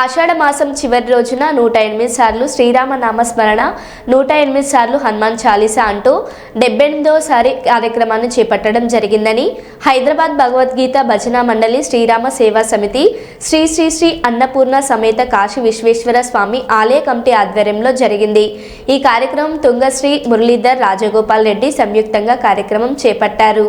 ఆషాఢ మాసం చివరి రోజున నూట ఎనిమిది సార్లు శ్రీరామ నామస్మరణ నూట ఎనిమిది సార్లు హనుమాన్ చాలీస అంటూ డెబ్బెనిమిదోసారి కార్యక్రమాన్ని చేపట్టడం జరిగిందని హైదరాబాద్ భగవద్గీత భజన మండలి శ్రీరామ సేవా సమితి శ్రీ శ్రీ శ్రీ అన్నపూర్ణ సమేత కాశీ విశ్వేశ్వర స్వామి ఆలయ కమిటీ ఆధ్వర్యంలో జరిగింది. ఈ కార్యక్రమం తుంగశ్రీ మురళీధర్ రాజగోపాల్ రెడ్డి సంయుక్తంగా కార్యక్రమం చేపట్టారు.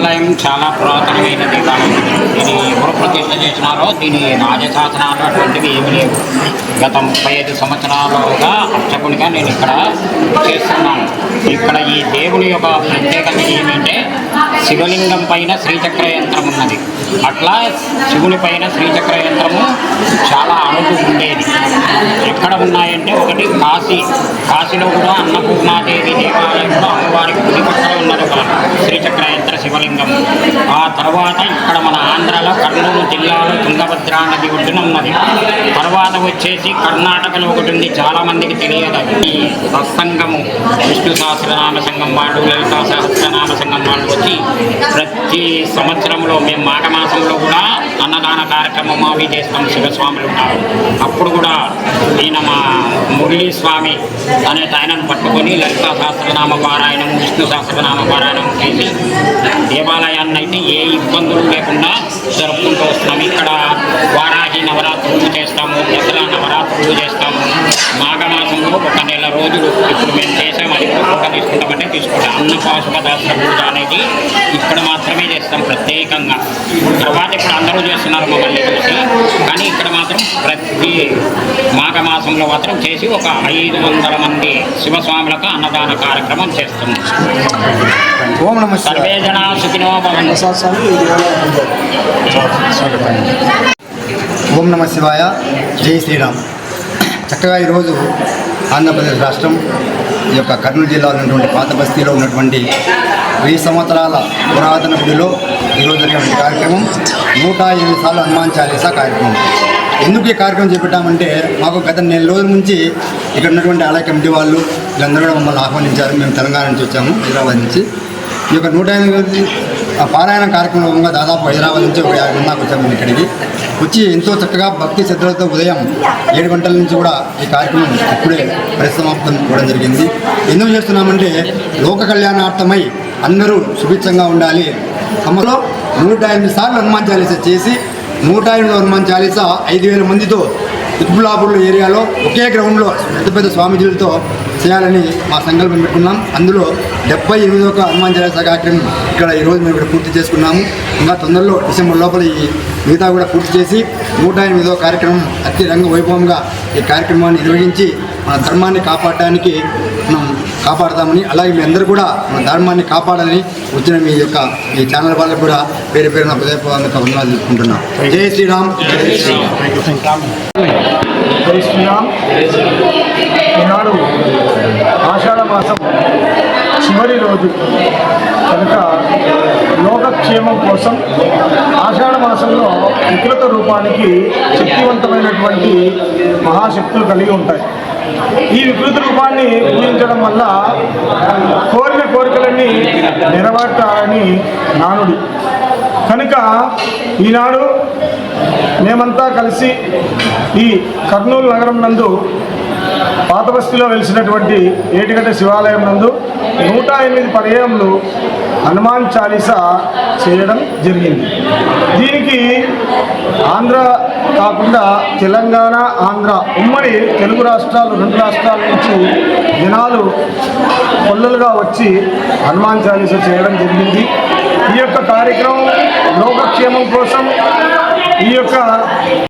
దేవాలయం చాలా పురాతనమైన దేవాలయం దీని ఎవరు ప్రతిష్ట చేసినారో దీని రాజశాసనాలు అటువంటివి ఏమి లేవు గత ముప్పై ఐదు సంవత్సరాలుగా అర్చకునిగా నేను ఇక్కడ చేస్తున్నాను. ఇక్కడ ఈ దేవుని యొక్క ప్రత్యేకత ఏమంటే శివలింగం పైన శ్రీచక్ర యంత్రం ఉన్నది. అట్లా శివుని పైన శ్రీచక్ర యంత్రము చాలా అణుకు ఉండేది. ఎక్కడ ఉన్నాయంటే ఒకటి కాశీ. కాశీలో కూడా అన్నపూర్ణాదేవి దేవాలయంలో అమ్మవారికి గుడి పక్కన ఉన్నది ఒక శ్రీచక్ర యంత్ర శివలింగం ఆ తర్వాత ఇక్కడ మన ఆంధ్రలో కర్నూలు జిల్లాలో తుంగభద్రా నది ఒడ్డున ఉన్నది. తర్వాత వచ్చేసి కర్ణాటకలో ఒకటి ఉంది. చాలామందికి తెలియదు ఈ సత్సంగము విష్ణు సహస్రనామ సంఘం వాళ్ళు లలితా సహస్రనామ సంఘం వాళ్ళు వచ్చి ప్రతి సంవత్సరంలో మేము మాఘమాసంలో కూడా అన్నదాన కార్యక్రమం అవి చేస్తాం శివస్వాములు ఉన్నారు అప్పుడు కూడా ఈయన మా మురళీ స్వామి అనే ఆయనను పట్టుకొని లలితా సహస్రనామ పారాయణం విష్ణు సహస్రనామ పారాయణం చేసి దేవాలయాన్ని అయితే ఏ ఇబ్బందులు లేకుండా జరుపుకుంటూ వస్తున్నాం. ఇక్కడ వారాహి నవరాత్రులు చేస్తాము దసరా నవరాత్రులు చేస్తాము. మాఘమాసంలో ఒక నెల రోజులు ఇప్పుడు మేము చేసాము అది కూడా తీసుకుంటామంటే తీసుకుంటాం. అన్న పాశుపదాస్త్ర పూజ అనేది ఇక్కడ మాత్రమే చేస్తాం ప్రత్యేకంగా. తర్వాత ఇప్పుడు అందరూ చేస్తున్నారు మమ్మల్ని చూసి. కానీ ఇక్కడ మాత్రం ప్రతి మాఘమాసంలో మాత్రం చేసి ఒక ఐదు వందల మంది శివస్వాములకు అన్నదాన కార్యక్రమం చేస్తున్నాం. సర్వే జనా సుఖినో ఓం నమ శివాయ. జై శ్రీరామ్. చక్కగా ఈరోజు ఆంధ్రప్రదేశ్ రాష్ట్రం ఈ యొక్క కర్నూలు జిల్లాలో ఉన్నటువంటి పాత బస్తీలో ఉన్నటువంటి వెయ్యి సంవత్సరాల పురాతన గుడిలో ఈరోజు జరిగినటువంటి కార్యక్రమం నూట ఎనిమిది సార్లు హనుమాన్ చాలీసా కార్యక్రమం. ఎందుకు ఈ కార్యక్రమం చేపట్టామంటే మాకు గత నెల రోజుల నుంచి ఇక్కడ ఉన్నటువంటి ఆలయ కమిటీ వాళ్ళు వీళ్ళందరూ కూడా మమ్మల్ని ఆహ్వానించారు. మేము తెలంగాణ నుంచి వచ్చాము హైదరాబాద్ నుంచి. ఈ యొక్క నూట ఎనిమిది ఆ పారాయణ కార్యక్రమంగా దాదాపు హైదరాబాద్ నుంచి ఒక యాభై మంది వచ్చాము ఇక్కడికి. వచ్చి ఎంతో చక్కగా భక్తి శ్రద్ధలతో ఉదయం ఏడు గంటల నుంచి కూడా ఈ కార్యక్రమం ఇప్పుడే పరిసమాప్తం కూడా జరిగింది. ఎందుకు చేస్తున్నామంటే లోక కళ్యాణార్థమై అందరూ సుభిక్షంగా ఉండాలి. అమ్మలో నూట ఎనిమిది సార్లు హనుమాన్ చాలీస చేసి నూట ఎనిమిది హనుమాన్ చాలీస ఐదు వేల మందితో ఇత్బులాపూర్ ఏరియాలో ఒకే గ్రౌండ్లో పెద్ద పెద్ద స్వామీజీలతో చేయాలని మా సంకల్పం పెట్టుకున్నాం. అందులో డెబ్బై ఎనిమిదో హనుమాన్ చాలీస కార్యక్రమం ఇక్కడ ఈరోజు మేము ఇక్కడ పూర్తి చేసుకున్నాము. ఇంకా తొందరలో డిసెంబర్ లోపల ఈ మిగతా కూడా పూర్తి చేసి నూట ఎనిమిదో కార్యక్రమం అతి రంగ వైభవంగా ఈ కార్యక్రమాన్ని నిర్వహించి మన ధర్మాన్ని కాపాడడానికి మనం కాపాడతామని అలాగే మీ అందరూ కూడా మన ధర్మాన్ని కాపాడాలని వచ్చిన మీ యొక్క ఈ ఛానల్ వాళ్ళకు కూడా పేరు పేరున హృదయపూర్వక వందనాలు తెలుపుకుంటున్నాం. జై శ్రీరామ్. జై శ్రీరామ్. జై శ్రీరామ్. ఈనాడు ఆషాఢ మాసం చివరి రోజు కనుక లోకక్షేమం కోసం ఆషాఢ మాసంలో వికృత రూపానికి శక్తివంతమైనటువంటి మహాశక్తులు కలిగి ఉంటాయి. ఈ వికృత రూపాన్ని పూజించడం వల్ల కోరిన కోరికలన్నీ నెరవేర్చాలని నానుడి. కనుక ఈనాడు మేమంతా కలిసి ఈ కర్నూలు నగరం నందు పాత బస్తీలో వెలిసినటువంటి ఏటిగడ్డ శివాలయం నందు నూట ఎనిమిది పర్యాయంలో హనుమాన్ చాలీసా చేయడం జరిగింది. దీనికి ఆంధ్ర కాకుండా తెలంగాణ ఆంధ్ర ఉమ్మడి తెలుగు రాష్ట్రాలు రెండు రాష్ట్రాల నుంచి జనాలు కొల్లలుగా వచ్చి హనుమాన్ చాలీస చేయడం జరిగింది. ఈ యొక్క కార్యక్రమం లోకక్షేమం కోసం ఈ యొక్క